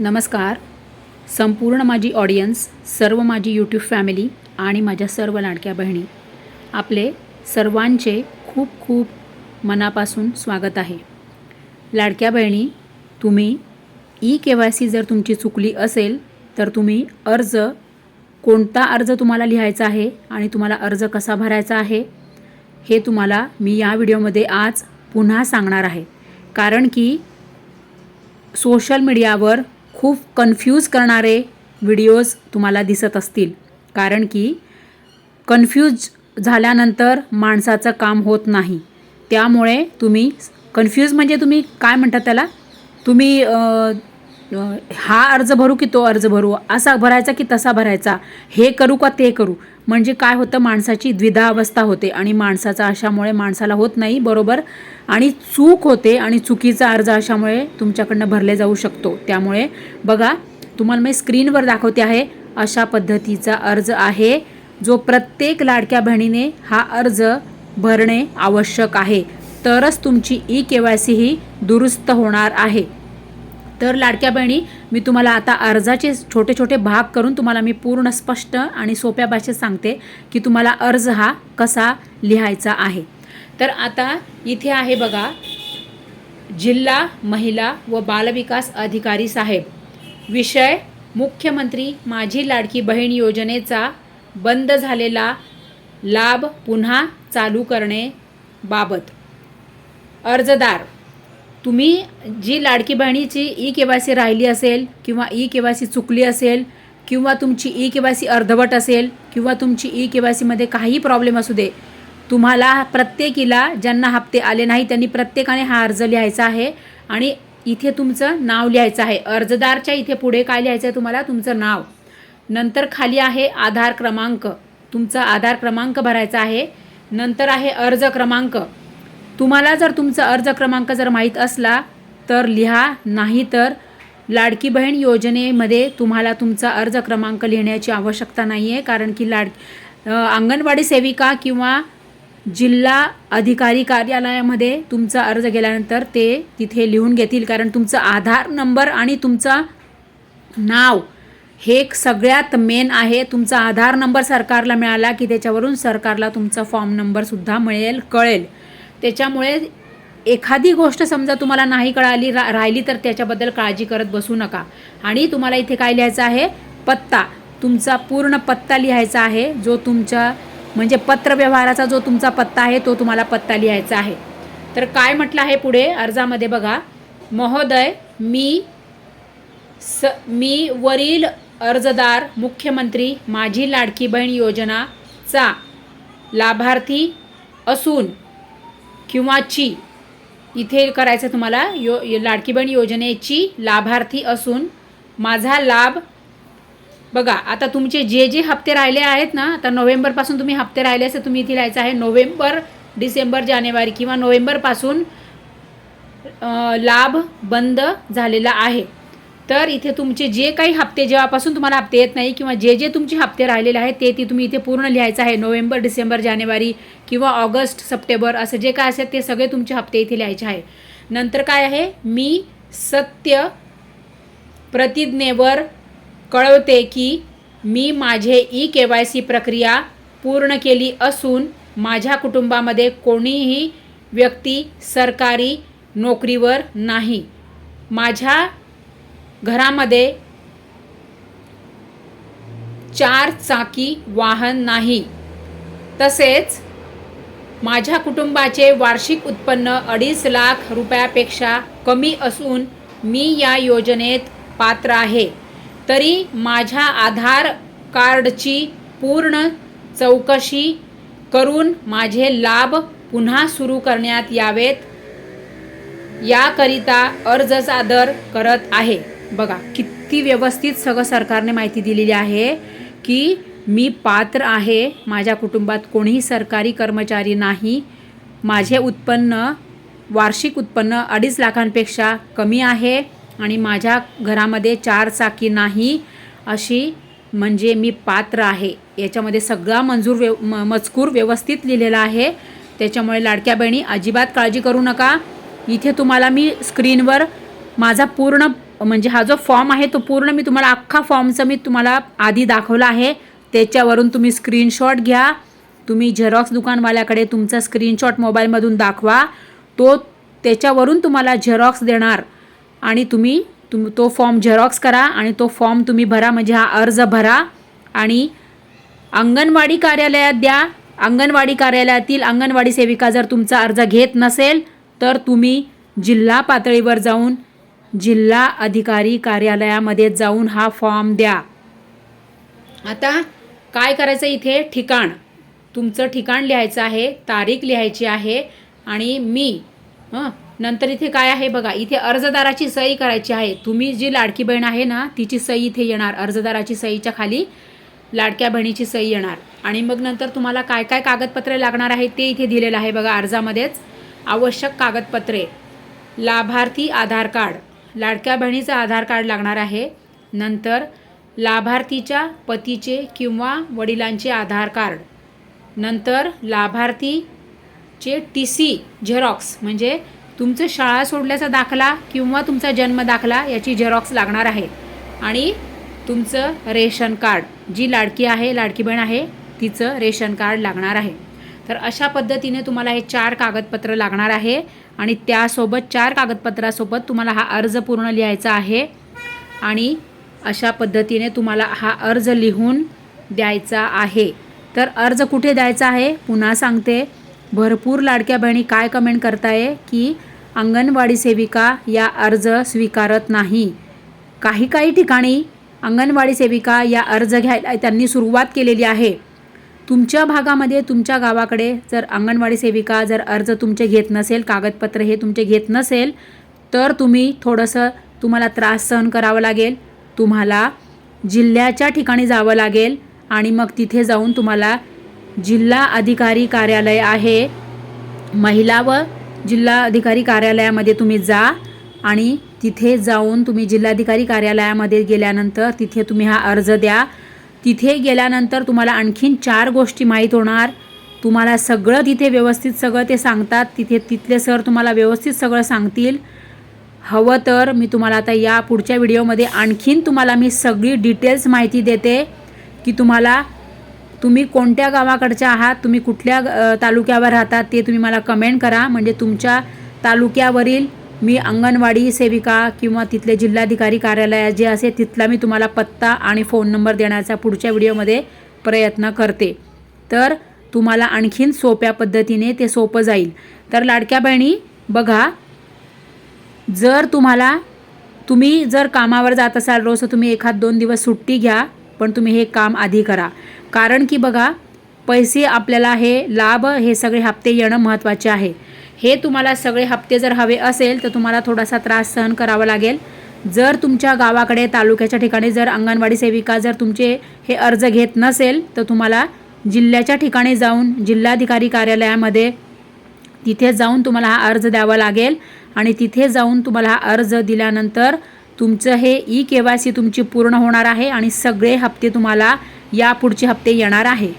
नमस्कार. संपूर्ण माझी ऑडियन्स सर्व माझी यूट्यूब फॅमिली आणि माझ्या सर्व लाडक्या बहिणी आपले सर्वांचे खूप खूप मनापासून स्वागत आहे. लाडक्या बहिणी तुम्ही ई के वाय सी जर तुमची चुकली असेल तर तुम्ही अर्ज कोणता अर्ज तुम्हाला लिहायचा आहे आणि तुम्हाला अर्ज कसा भरायचा आहे हे तुम्हाला मी या व्हिडिओमध्ये आज पुन्हा सांगणार आहे. कारण की सोशल मीडियावर खूप कन्फ्यूज करणारे व्हिडिओज तुम्हाला दिसत असतील. कारण की कन्फ्यूज झाल्यानंतर माणसाचं काम होत नाही. त्यामुळे तुम्ही कन्फ्यूज म्हणजे तुम्ही काय म्हणतात त्याला? तुम्ही हा अर्ज भरू की तो अर्ज भरू? असा भरायचा की तसा भरायचा? हे करू का ते करू? म्हणजे काय होतं माणसाची द्विधा अवस्था होते आणि माणसाचा अशामुळे माणसाला होत नाही बरोबर? आणि चूक होते आणि चुकीचा अर्ज अशामुळे तुमच्याकडनं भरले जाऊ शकतो. त्यामुळे बघा तुम्हाला मी स्क्रीनवर दाखवते आहे अशा पद्धतीचा अर्ज आहे जो प्रत्येक लाडक्या बहिणीने हा अर्ज भरणे आवश्यक आहे. तरच तुमची ई के वाय सी ही दुरुस्त होणार आहे. तर लाडक्या बहिणी मी तुम्हाला आता अर्जाचे छोटे छोटे भाग करून तुम्हाला मी पूर्ण स्पष्ट आणि सोप्या भाषेत सांगते की तुम्हाला अर्ज हा कसा लिहायचा आहे. तर आता इथे आहे बघा जिल्हा महिला व बालविकास अधिकारी साहेब. विषय मुख्यमंत्री माझी लाडकी बहीण योजनेचा बंद झालेला लाभ पुन्हा चालू करणे बाबत. अर्जदार तुम्ही जी लाडकी बहिणीची ई के वाय सी राहिली असेल किंवा ई के वाय सी चुकली असेल किंवा तुमची ई के वाय सी अर्धवट असेल किंवा तुमची ई के वाय सीमध्ये काही प्रॉब्लेम असू दे तुम्हाला प्रत्येकीला ज्यांना हप्ते आले नाही त्यांनी प्रत्येकाने हा अर्ज लिहायचा आहे आणि इथे तुमचं नाव लिहायचं आहे. अर्जदारच्या इथे पुढे काय लिहायचं आहे तुम्हाला? तुमचं नाव. नंतर खाली आहे आधार क्रमांक. तुमचा आधार क्रमांक भरायचा आहे. नंतर आहे अर्ज क्रमांक. तुम्हाला जर तुमचा अर्ज क्रमांक जर माहीत असला तर लिहा. नाही तर लाडकी बहीण योजनेमध्ये तुम्हाला तुमचा अर्ज क्रमांक लिहिण्याची आवश्यकता नाही आहे कारण की लाड अंगणवाडी सेविका किंवा जिल्हा अधिकारी कार्यालयामध्ये तुमचा अर्ज गेल्यानंतर ते तिथे लिहून घेतील कारण तुमचा आधार नंबर आणि तुमचा नाव हे एक सगळ्यात मेन आहे. तुमचा आधार नंबर सरकारला मिळाला की त्याच्यावरून सरकारला तुमचा फॉर्म नंबरसुद्धा मिळेल कळेल. त्याच्यामुळे एखादी गोष्ट समजा तुम्हाला नाही कळाली रा राहिली तर त्याच्याबद्दल काळजी करत बसू नका. आणि तुम्हाला इथे काय लिहायचं आहे? पत्ता. तुमचा पूर्ण पत्ता लिहायचा आहे जो तुमच्या म्हणजे पत्रव्यवहाराचा जो तुमचा पत्ता आहे तो तुम्हाला पत्ता लिहायचा आहे. तर काय म्हटलं आहे पुढे? अर्जामध्ये बघा. महोदय मी स मी वरील अर्जदार मुख्यमंत्री माझी लाडकी बहीण योजनाचा लाभार्थी असून किंवा ची इथे करायचं तुम्हाला यो लाडकी बहीण योजनेची लाभार्थी असून माझा लाभ बघा आता तुमचे जे जे हप्ते राहिले आहेत ना आता नोव्हेंबरपासून तुम्ही हप्ते राहिले असेल तुम्ही इथे लिहायचं आहे नोव्हेंबर डिसेंबर जानेवारी किंवा नोव्हेंबरपासून लाभ बंद झालेला आहे. तर इथे तुमचे जे काही हप्ते जेव्हापासून तुम्हाला हप्ते येत नाही किंवा जे जे तुमचे हप्ते राहिलेले आहेत ते ती तुम्ही इथे पूर्ण लिहायचं आहे. नोव्हेंबर डिसेंबर जानेवारी किंवा ऑगस्ट सप्टेंबर असं जे काय असेल ते सगळे तुमचे हप्ते इथे लिहायचे आहे. नंतर काय आहे? मी सत्य प्रतिज्ञेवर कळवते की मी माझे ई के वाय सी प्रक्रिया पूर्ण केली असून माझ्या कुटुंबामध्ये कोणीही व्यक्ती सरकारी नोकरीवर नाही. माझ्या घरामध्ये चार चाकी वाहन नाही. तसेच माझ्या कुटुंबाचे वार्षिक उत्पन्न अडीच लाख रुपयापेक्षा कमी असून मी या योजनेत पात्र आहे. तरी माझ्या आधार कार्डची पूर्ण चौकशी करून माझे लाभ पुन्हा सुरू करण्यात यावेत याकरिता अर्ज सादर करत आहे. बघा किती व्यवस्थित सगळं सरकारने माहिती दिलेली आहे की मी पात्र आहे माझ्या कुटुंबात कोणीही सरकारी कर्मचारी नाही माझे उत्पन्न वार्षिक उत्पन्न अडीच लाखांपेक्षा कमी आहे आणि माझ्या घरामध्ये चार चाकी नाही अशी म्हणजे मी पात्र आहे. याच्यामध्ये सगळा मंजूर व्यव म मजकूर व्यवस्थित लिहिलेला आहे. त्याच्यामुळे लाडक्या बहिणी अजिबात काळजी करू नका. इथे तुम्हाला मी स्क्रीनवर माझा पूर्ण म्हणजे हा जो फॉर्म आहे तो पूर्ण मी तुम्हाला अख्खा फॉर्मचं मी तुम्हाला आधी दाखवला आहे. त्याच्यावरून तुम्ही स्क्रीनशॉट घ्या. तुम्ही झेरॉक्स दुकानवाल्याकडे तुमचा स्क्रीनशॉट मोबाईलमधून दाखवा. तो त्याच्यावरून तुम्हाला झेरॉक्स देणार. आणि तुम्ही तुम तो फॉर्म झेरॉक्स करा आणि तो फॉर्म तुम्ही भरा. म्हणजे हा अर्ज भरा. आणि अंगणवाडी कार्यालयात द्या. अंगणवाडी कार्यालयातील अंगणवाडी सेविका जर तुमचा अर्ज घेत नसेल तर तुम्ही जिल्हा पातळीवर जाऊन जिल्हा अधिकारी कार्यालयामध्ये जाऊन हा फॉर्म द्या. आता काय करायचं इथे? ठिकाण. तुमचं ठिकाण लिहायचं आहे तारीख लिहायची आहे आणि मी हं? नंतर इथे काय आहे बघा इथे अर्जदाराची सही करायची आहे. तुम्ही जी लाडकी बहीण आहे ना तिची सही इथे येणार. अर्जदाराची सहीच्या खाली लाडक्या बहिणीची सही येणार. आणि मग नंतर तुम्हाला काय काय कागदपत्रे लागणार आहे ते इथे दिलेलं आहे बघा अर्जामध्येच. आवश्यक कागदपत्रे. लाभार्थी आधार कार्ड. लाडक्या बहिणीचं आधार कार्ड लागणार आहे. नंतर लाभार्थीच्या पतीचे किंवा वडिलांचे आधार कार्ड. नंतर लाभार्थीचे टी सी झेरॉक्स म्हणजे तुमचं शाळा सोडल्याचा दाखला किंवा तुमचा जन्म दाखला याची झेरॉक्स लागणार आहे. आणि तुमचं रेशन कार्ड जी लाडकी आहे लाडकी बहीण आहे तिचं रेशन कार्ड लागणार आहे. तर अशा पद्धतीने तुम्हाला हे चार कागदपत्र लागणार आहे आणि त्यासोबत चार कागदपत्रासोबत तुम्हाला हा अर्ज पूर्ण लिहायचा आहे. आणि अशा पद्धतीने तुम्हाला हा अर्ज लिहून द्यायचा आहे. तर अर्ज कुठे द्यायचा आहे? पुन्हा सांगते. भरपूर लाडक्या बहिणी काय कमेंट करताय की अंगणवाडी सेविका या अर्ज स्वीकारत नाही. काही काही ठिकाणी अंगणवाडी सेविका या अर्ज घ्यायला त्यांनी सुरुवात केलेली आहे. तुमच्या भागामध्ये तुमच्या गावाकडे जर अंगणवाडी सेविका जर अर्ज तुमचे घेत नसेल कागदपत्र हे तुमचे घेत नसेल तर तुम्ही थोडंसं तुम्हाला त्रास सहन करावं लागेल तुम्हाला जिल्ह्याच्या ठिकाणी जावं लागेल आणि मग तिथे जाऊन तुम्हाला जिल्हा अधिकारी कार्यालय आहे. महिला व जिल्हा अधिकारी कार्यालयामध्ये तुम्ही जा आणि तिथे जाऊन तुम्ही जिल्हाधिकारी कार्यालयामध्ये गेल्यानंतर तिथे तुम्ही हा अर्ज द्या. तिथे गेल्यानंतर तुम्हाला आणखीन चार गोष्टी माहीत होणार. तुम्हाला सगळं तिथे व्यवस्थित सगळं ते सांगतात. तिथे तिथले सर तुम्हाला व्यवस्थित सगळं सांगतील. हवं तर मी तुम्हाला आता या पुढच्या व्हिडिओमध्ये आणखीन तुम्हाला मी सगळी डिटेल्स माहिती देते की तुम्हाला तुम्ही कोणत्या गावाकडच्या आहात तुम्ही कुठल्या तालुक्यावर राहतात ते तुम्ही मला कमेंट करा. म्हणजे तुमच्या तालुक्यावरील मी अंगणवाडी सेविका किंवा तिथले जिल्हाधिकारी कार्यालय जे असेल तिथला मी तुम्हाला पत्ता आणि फोन नंबर देण्याचा पुढच्या व्हिडिओमध्ये प्रयत्न करते. तर तुम्हाला आणखीन सोप्या पद्धतीने ते सोपं जाईल. तर लाडक्या बहिणी बघा जर तुम्हाला तुम्ही जर कामावर जात असाल रोज तुम्ही एखाद दोन दिवस सुट्टी घ्या पण तुम्ही हे काम आधी करा. कारण की बघा पैसे आपल्याला हे लाभ हे सगळे हप्ते येणं महत्त्वाचे आहे. हे तुम्हाला सगळे हप्ते जर हवे असेल तर तुम्हाला थोडासा त्रास सहन करावा लागेल. जर तुमच्या गावाकडे तालुक्याच्या ठिकाणी जर अंगणवाडी सेविका जर तुमचे हे अर्ज घेत नसेल तर तुम्हाला जिल्ह्याच्या ठिकाणी जाऊन जिल्हाधिकारी कार्यालयामध्ये तिथे जाऊन तुम्हाला हा अर्ज द्यावा लागेल. आणि तिथे जाऊन तुम्हाला हा अर्ज दिल्यानंतर तुमचं हे ई के वाय सी तुमची पूर्ण होणार आहे आणि सगळे हप्ते तुम्हाला या पुढचे हप्ते येणार आहे.